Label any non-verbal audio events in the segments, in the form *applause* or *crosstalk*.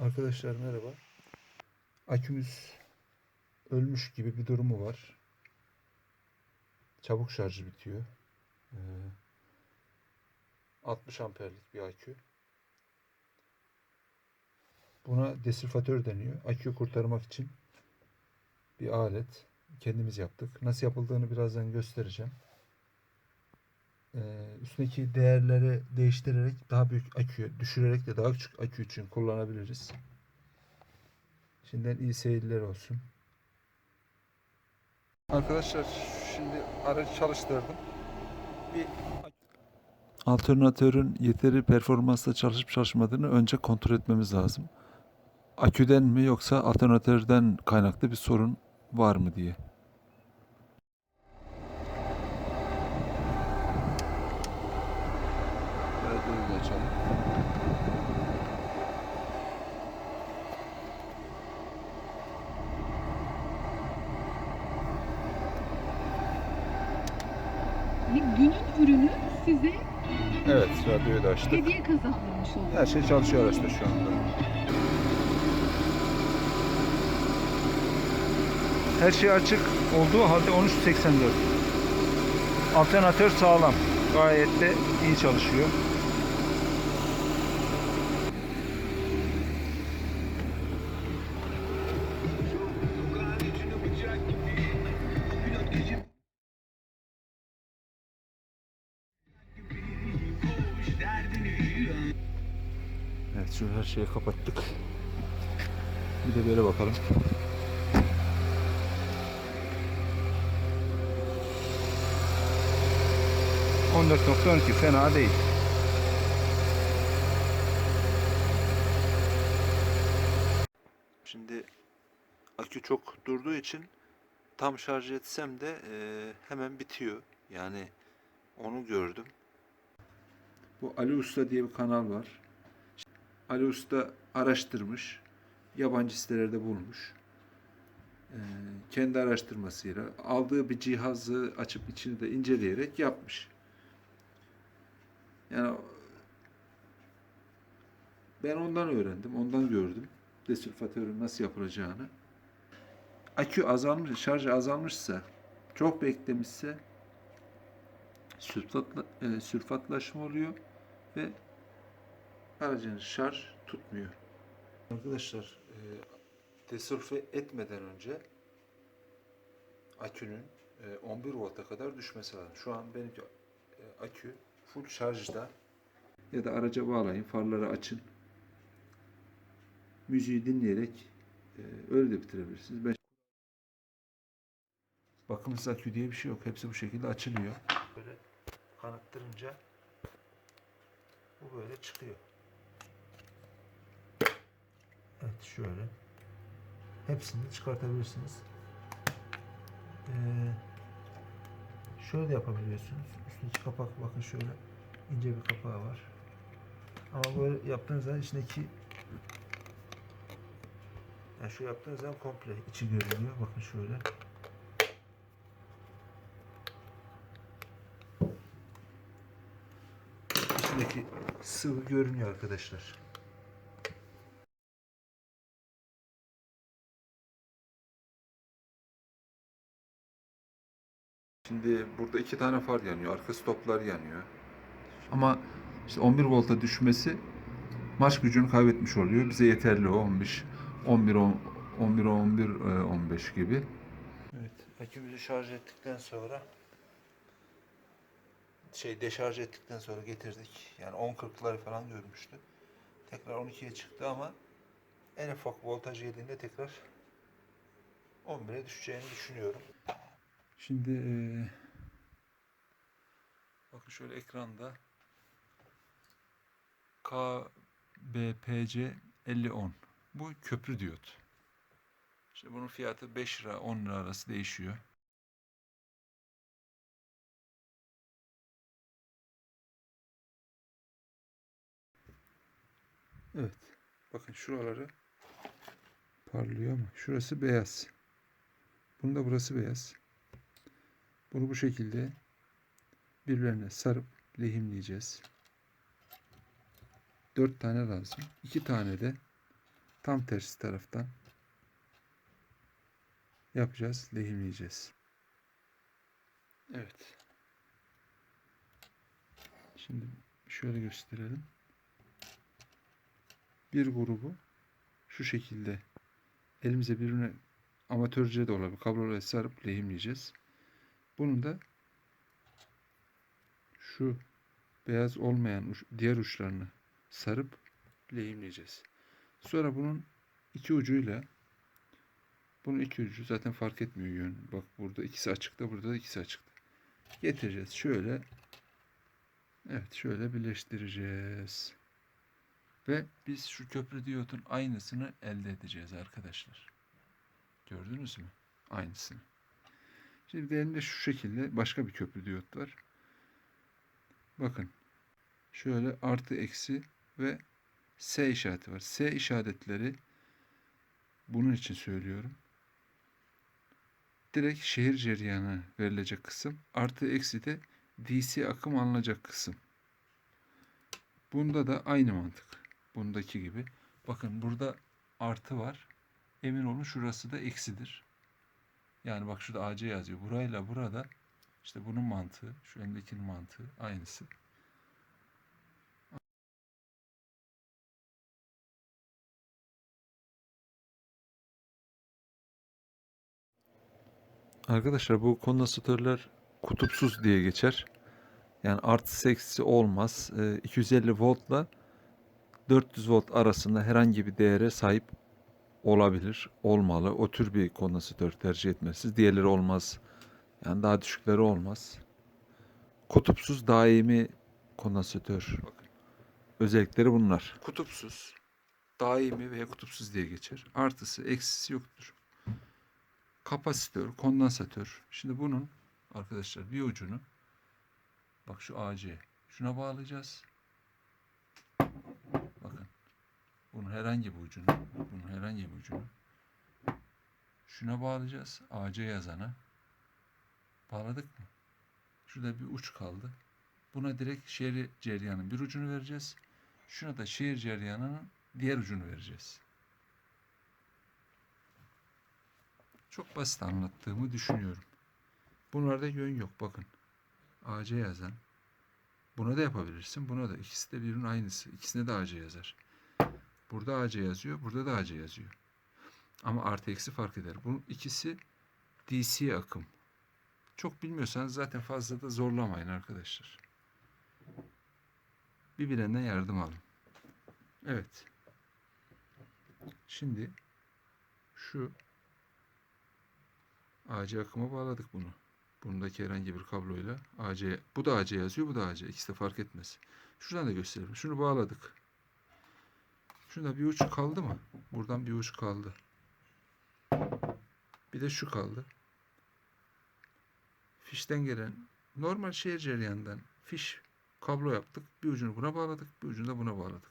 Arkadaşlar merhaba. Akümüz ölmüş gibi bir durumu var. Çabuk şarjı bitiyor. Ee, 60 amperlik bir akü. Buna desülfatör deniyor. Aküyü kurtarmak için bir alet. Kendimiz yaptık. Nasıl yapıldığını birazdan göstereceğim. Ee, üstündeki değerleri değiştirerek daha büyük akü, düşürerek de daha küçük akü için kullanabiliriz. Şimdiden iyi seyirler olsun. Arkadaşlar şimdi aracı çalıştırdım. Bir Alternatörün yeteri performansla çalışıp çalışmadığını önce kontrol etmemiz lazım. Aküden mi yoksa alternatörden kaynaklı bir sorun var mı diye. radyoyu da açalım. Ve günün ürünü size Evet radyoyu da açtık. hediye kazandırmış oluyor. Her şey çalışıyor araçta şu anda. Her şey açık olduğu halde 1384. Alternatör sağlam. Gayet de iyi çalışıyor. Şeyi kapattık. Bir de böyle bakalım. .12 fena değil. Şimdi akü çok durduğu için tam şarj etsem de e, hemen bitiyor. Yani onu gördüm. Bu Ali Usta diye bir kanal var. Ali Usta araştırmış. Yabancı sitelerde bulmuş. Ee, kendi araştırmasıyla aldığı bir cihazı açıp içini de inceleyerek yapmış. Yani ben ondan öğrendim, ondan gördüm. Desülfatörün nasıl yapılacağını. Akü azalmış, şarjı azalmışsa, çok beklemişse sülfatla, e, sülfatlaşma oluyor ve aracın şarj tutmuyor. Arkadaşlar e, desülfe etmeden önce akünün e, 11 volta kadar düşmesi lazım. Şu an benimki e, akü full şarjda ya da araca bağlayın, farları açın. Müziği dinleyerek e, öyle de bitirebilirsiniz. Ben Bakımsız akü diye bir şey yok. Hepsi bu şekilde açılıyor. Böyle kanıttırınca bu böyle çıkıyor. Evet şöyle. Hepsini çıkartabilirsiniz. Ee, şöyle de yapabiliyorsunuz. Üstündeki kapak bakın şöyle ince bir kapağı var. Ama böyle yaptığınız zaman içindeki yani şu yaptığınız zaman komple içi görünüyor. Bakın şöyle. İçindeki sıvı görünüyor arkadaşlar. Şimdi burada iki tane far yanıyor. Arka stoplar yanıyor. Ama işte 11 volta düşmesi marş gücünü kaybetmiş oluyor. Bize yeterli o 15 11 10 11 11 e, 15 gibi. Evet, akümüzü şarj ettikten sonra şey deşarj ettikten sonra getirdik. Yani 10.40'ları falan görmüştü. Tekrar 12'ye çıktı ama en ufak voltaj yediğinde tekrar 11'e düşeceğini düşünüyorum. Şimdi eee, bakın şöyle ekranda KBPC 5010. Bu köprü diyot. İşte bunun fiyatı 5 lira 10 lira arası değişiyor. Evet. Bakın şuraları parlıyor ama şurası beyaz. Bunun da burası beyaz. Bunu bu şekilde birbirlerine sarıp lehimleyeceğiz. Dört tane lazım. İki tane de tam tersi taraftan yapacağız, lehimleyeceğiz. Evet. Şimdi şöyle gösterelim. Bir grubu şu şekilde elimize birbirine amatörce de olabilir. Kabloları sarıp lehimleyeceğiz. Bunun da şu beyaz olmayan uç- diğer uçlarını sarıp lehimleyeceğiz. Sonra bunun iki ucuyla bunun iki ucu zaten fark etmiyor yön. Bak burada ikisi açıkta, burada da ikisi açıkta. Getireceğiz. Şöyle Evet, şöyle birleştireceğiz. Ve biz şu köprü diyotun aynısını elde edeceğiz arkadaşlar. Gördünüz mü? Aynısını. Şimdi elimde şu şekilde başka bir köprü diyot var. Bakın. Şöyle artı eksi ve S işareti var. S işaretleri bunun için söylüyorum. Direkt şehir cereyanı verilecek kısım. Artı eksi de DC akım alınacak kısım. Bunda da aynı mantık. Bundaki gibi. Bakın burada artı var. Emin olun şurası da eksidir. Yani bak şurada AC yazıyor. Burayla burada işte bunun mantığı, şu elimdekinin mantığı aynısı. Arkadaşlar bu kondansatörler kutupsuz diye geçer. Yani artı eksi olmaz. Ee, 250 voltla 400 volt arasında herhangi bir değere sahip olabilir, olmalı. O tür bir kondansatör tercih etmesiz. Diğerleri olmaz. Yani daha düşükleri olmaz. Kutupsuz daimi kondansatör. Özellikleri bunlar. Kutupsuz, daimi veya kutupsuz diye geçer. Artısı, eksisi yoktur. Kapasitör, kondansatör. Şimdi bunun arkadaşlar bir ucunu bak şu AC şuna bağlayacağız. Bakın. Bunun herhangi bir ucunu, bunun herhangi bir ucunu şuna bağlayacağız. AC yazana. Bağladık mı? Şurada bir uç kaldı. Buna direkt şehir cereyanın bir ucunu vereceğiz. Şuna da şehir cereyanının diğer ucunu vereceğiz. Çok basit anlattığımı düşünüyorum. Bunlarda yön yok bakın. AC yazan. Buna da yapabilirsin. Buna da. ikisi de birbirinin aynısı. İkisine de AC yazar. Burada AC yazıyor. Burada da AC yazıyor. Ama artı eksi fark eder. Bunun ikisi DC akım. Çok bilmiyorsanız zaten fazla da zorlamayın arkadaşlar. Bir bilenden yardım alın. Evet. Şimdi şu AC akıma bağladık bunu. Bundaki herhangi bir kabloyla AC, bu da AC yazıyor, bu da AC. İkisi de fark etmez. Şuradan da gösterelim. Şunu bağladık. Şurada bir uç kaldı mı? Buradan bir uç kaldı. Bir de şu kaldı. Fişten gelen normal şehir cereyanından fiş kablo yaptık. Bir ucunu buna bağladık, bir ucunu da buna bağladık.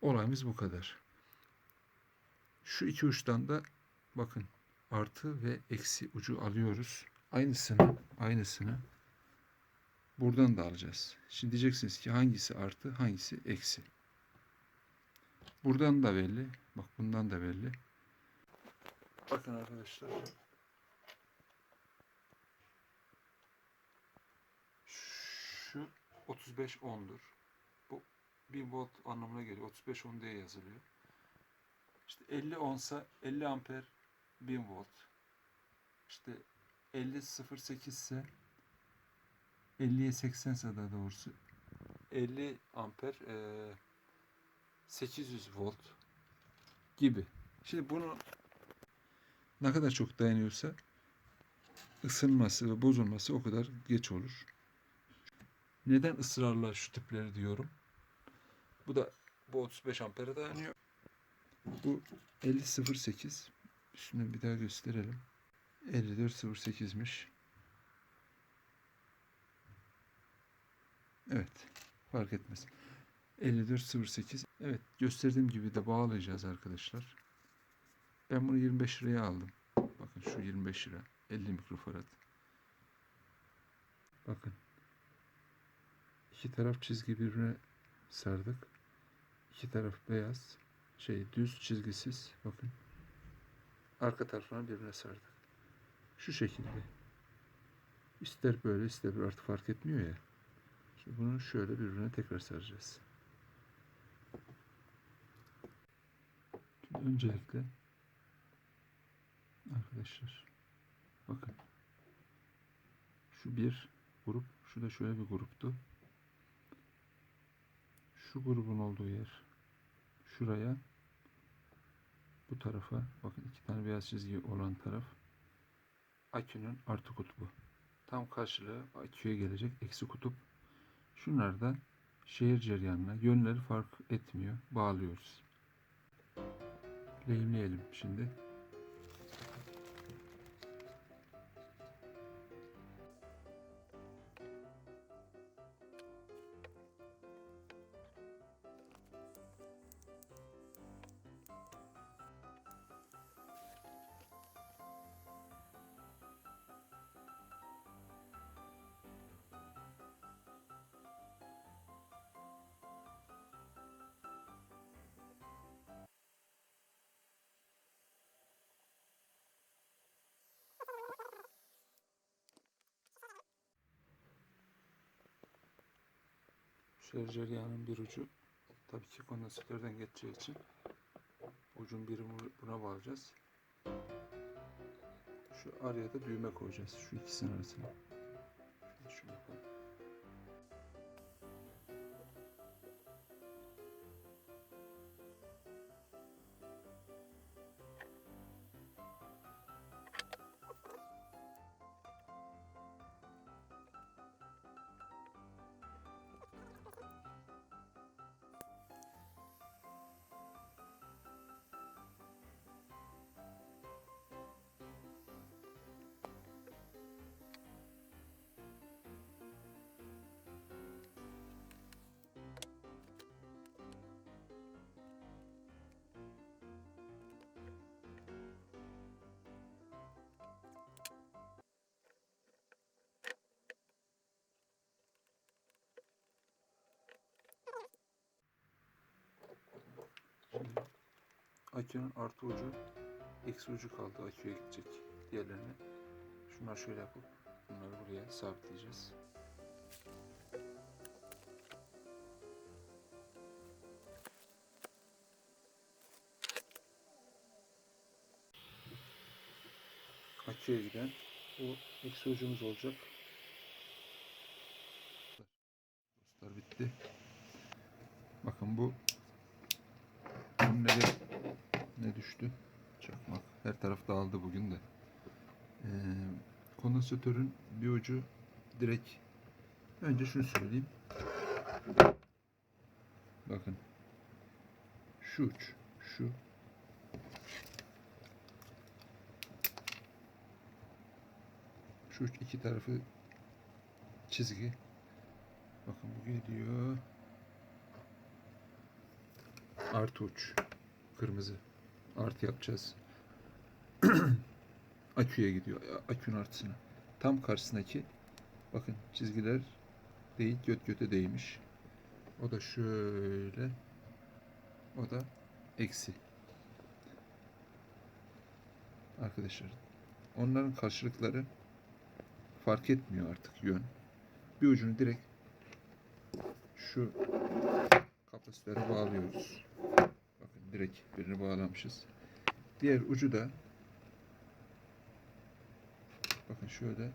Olayımız bu kadar. Şu iki uçtan da bakın artı ve eksi ucu alıyoruz. Aynısını, aynısını buradan da alacağız. Şimdi diyeceksiniz ki hangisi artı, hangisi eksi. Buradan da belli. Bak bundan da belli. Bakın arkadaşlar. Şu 35 10'dur. Bu 1000 volt anlamına geliyor. 35 10 diye yazılıyor. İşte 50 onsa 50 amper 1000 volt. İşte 50 08 ise 50'ye 80 ise daha doğrusu 50 amper eee 800 volt gibi. Şimdi bunu ne kadar çok dayanıyorsa ısınması ve bozulması o kadar geç olur. Neden ısrarla şu tipleri diyorum? Bu da bu 35 ampere dayanıyor. Bu 5008 üstüne bir daha gösterelim. 5408'miş. Evet. Fark etmez. 5408. Evet. Gösterdiğim gibi de bağlayacağız arkadaşlar. Ben bunu 25 liraya aldım. Bakın şu 25 lira. 50 mikrofarad. Bakın. İki taraf çizgi birbirine sardık. İki taraf beyaz. Şey düz çizgisiz. Bakın. Arka taraflarını birbirine sardık. Şu şekilde. İster böyle ister böyle artık fark etmiyor ya. Şimdi bunu şöyle birbirine tekrar saracağız. Öncelikle arkadaşlar bakın şu bir grup şu da şöyle bir gruptu. Şu grubun olduğu yer şuraya bu tarafa bakın iki tane beyaz çizgi olan taraf akünün artı kutbu. Tam karşılığı aküye gelecek eksi kutup. Şunlar da şehir ceryanına yönleri fark etmiyor. Bağlıyoruz. Lehimleyelim şimdi. Şehir ceryanın bir ucu tabii ki kondansatörden geçeceği için ucun biri buna bağlayacağız. Şu araya da düğme koyacağız. Şu ikisinin arasına. Akünün artı ucu eksi ucu kaldı aküye gidecek diğerlerini. Şunları şöyle yapıp bunları buraya sabitleyeceğiz. Aküye giden bu eksi ucumuz olacak. Dostlar bitti. Bakın bu bunun ne, düştü? Çakmak. Her taraf dağıldı bugün de. Ee, kondansatörün bir ucu direkt önce şunu söyleyeyim. Bakın. Şu uç. Şu. Şu uç iki tarafı çizgi. Bakın bu gidiyor. Artı uç. Kırmızı. Artı yapacağız. *clears throat* Aküye gidiyor. Akünün artısına. Tam karşısındaki bakın çizgiler değil göt göte değmiş. O da şöyle. O da eksi. Arkadaşlar. Onların karşılıkları fark etmiyor artık yön. Bir ucunu direkt şu kapasitöre bağlıyoruz. Direkt birini bağlamışız. Diğer ucu da bakın şöyle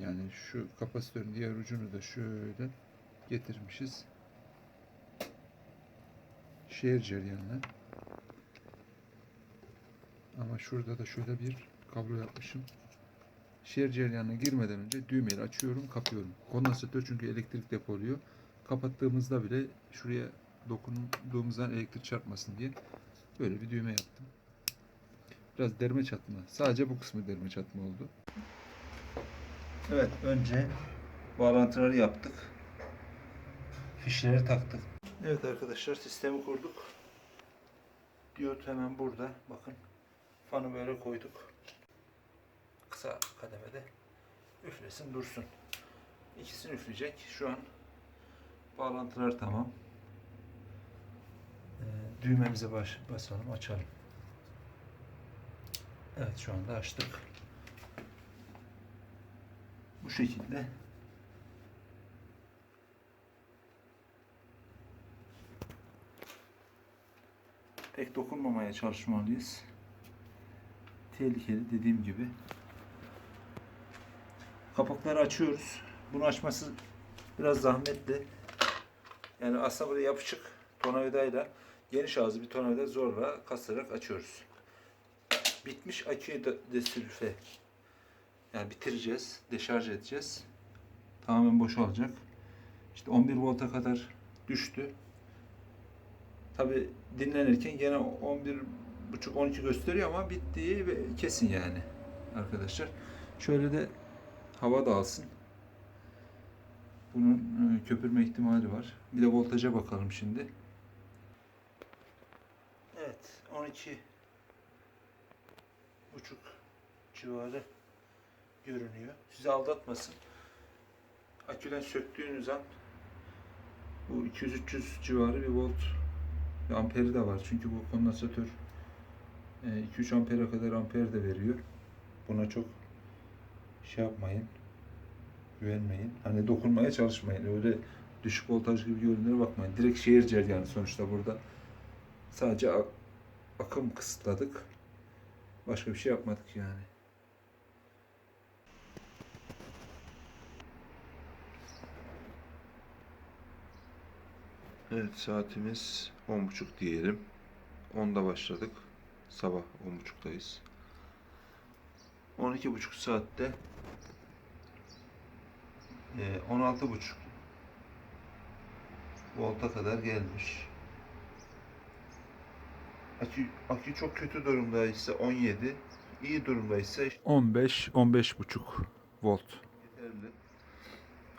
yani şu kapasitörün diğer ucunu da şöyle getirmişiz. Şehir ceryanına. Ama şurada da şöyle bir kablo yapmışım. Şehir ceryanına girmeden önce düğmeyi açıyorum, kapıyorum. Kondansatör çünkü elektrik depoluyor. Kapattığımızda bile şuraya dokunduğumuzdan elektrik çarpmasın diye böyle bir düğme yaptım. Biraz derme çatma. Sadece bu kısmı derme çatma oldu. Evet, önce bağlantıları yaptık. Fişleri taktık. Evet arkadaşlar, sistemi kurduk. Diyot hemen burada. Bakın. Fanı böyle koyduk. Kısa kademede. Üflesin dursun. İkisini üfleyecek. Şu an bağlantılar tamam. Düğmemize baş, basalım, açalım. Evet şu anda açtık. Bu şekilde pek dokunmamaya çalışmalıyız. Tehlikeli dediğim gibi. Kapakları açıyoruz. Bunu açması biraz zahmetli. Yani aslında burada yapışık tornavidayla geniş ağzı bir tornavida zorla kasarak açıyoruz. Bitmiş aküyü de desülfe. Yani bitireceğiz, deşarj edeceğiz. Tamamen boşalacak. İşte 11 volta kadar düştü. Tabi dinlenirken gene 11 buçuk 12 gösteriyor ama bittiği ve kesin yani arkadaşlar. Şöyle de hava da alsın. Bunun e, köpürme ihtimali var. Bir de voltaja bakalım şimdi. Evet 12 buçuk civarı görünüyor. Sizi aldatmasın. Aküden söktüğünüz an bu 200-300 civarı bir volt ve amperi de var. Çünkü bu kondansatör e, 2-3 ampere kadar amper de veriyor. Buna çok şey yapmayın. Güvenmeyin. Hani dokunmaya çalışmayın. Öyle düşük voltaj gibi görünüyor bakmayın. Direkt şehir ceryanı sonuçta burada. Sadece akım kısıtladık. Başka bir şey yapmadık yani. Evet saatimiz 10.30 diyelim. 10'da başladık. Sabah 10.30'dayız. 12,5 saatte e, 16,5 volta kadar gelmiş. Akü, akü çok kötü durumdaysa 17, iyi durumdaysa 15 15.5 volt. yeterli.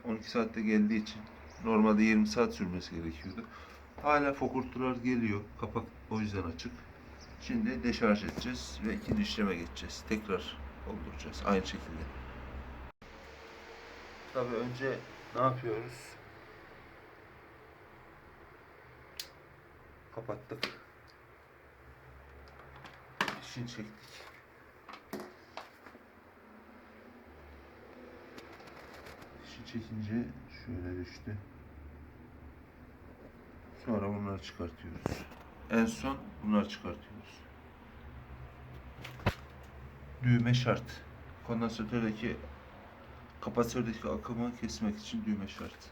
12 saatte geldiği için normalde 20 saat sürmesi gerekiyordu. Hala fokurtular geliyor. Kapak o yüzden açık. Şimdi deşarj edeceğiz ve ikinci işleme geçeceğiz. Tekrar dolduracağız aynı şekilde. Tabii önce ne yapıyoruz? Kapattık. Fişini çektik. Fişi çekince şöyle düştü. Sonra bunları çıkartıyoruz. En son bunları çıkartıyoruz. Düğme şart. Kondansatördeki kapatördeki akımı kesmek için düğme şart.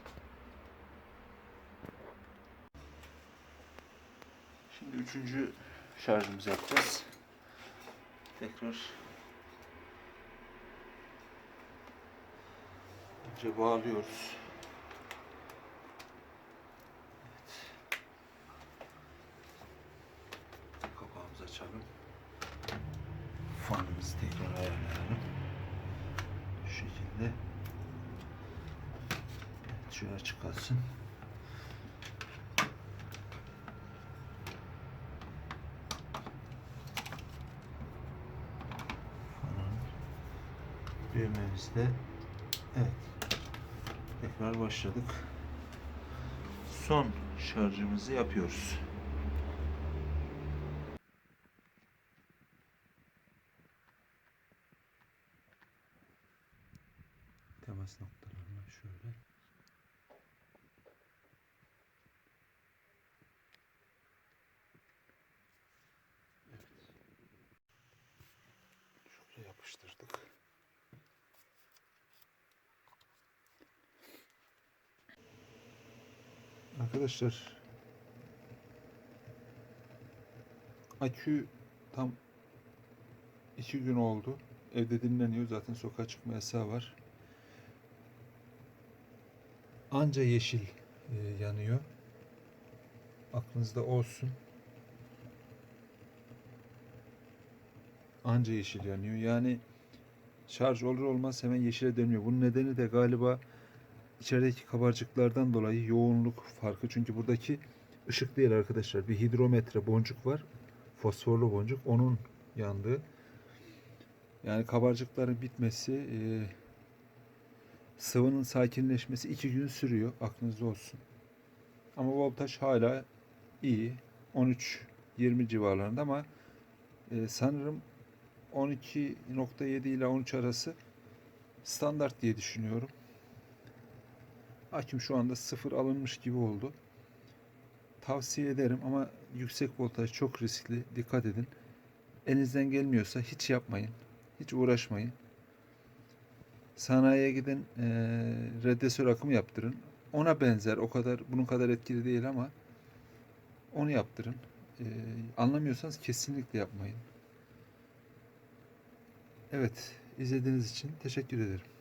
Şimdi üçüncü şarjımızı yapacağız. Tekrar önce bağlıyoruz. Evet. Kapağımızı açalım. Fanımızı tekrar ayarlayalım. Şu şekilde. Evet, şöyle açık kalsın. Fanın düğmemizde. Evet. Tekrar başladık. Son şarjımızı yapıyoruz. Temas noktalarına şöyle. Evet. Şöyle yapıştırdık. Arkadaşlar akü tam iki gün oldu. Evde dinleniyor. Zaten sokağa çıkma yasağı var. Anca yeşil e, yanıyor. Aklınızda olsun. Anca yeşil yanıyor. Yani şarj olur olmaz hemen yeşile dönüyor. Bunun nedeni de galiba içerideki kabarcıklardan dolayı yoğunluk farkı. Çünkü buradaki ışık değil arkadaşlar. Bir hidrometre boncuk var. Fosforlu boncuk. Onun yandığı. Yani kabarcıkların bitmesi e, sıvının sakinleşmesi iki gün sürüyor. Aklınızda olsun. Ama voltaj hala iyi. 13 20 civarlarında ama e, sanırım 12.7 ile 13 arası standart diye düşünüyorum. Aküm şu anda sıfır alınmış gibi oldu. Tavsiye ederim ama yüksek voltaj çok riskli. Dikkat edin. Elinizden gelmiyorsa hiç yapmayın. Hiç uğraşmayın. Sanayiye gidin eee reddesör akımı yaptırın. Ona benzer o kadar bunun kadar etkili değil ama onu yaptırın. Eee, anlamıyorsanız kesinlikle yapmayın. Evet, izlediğiniz için teşekkür ederim.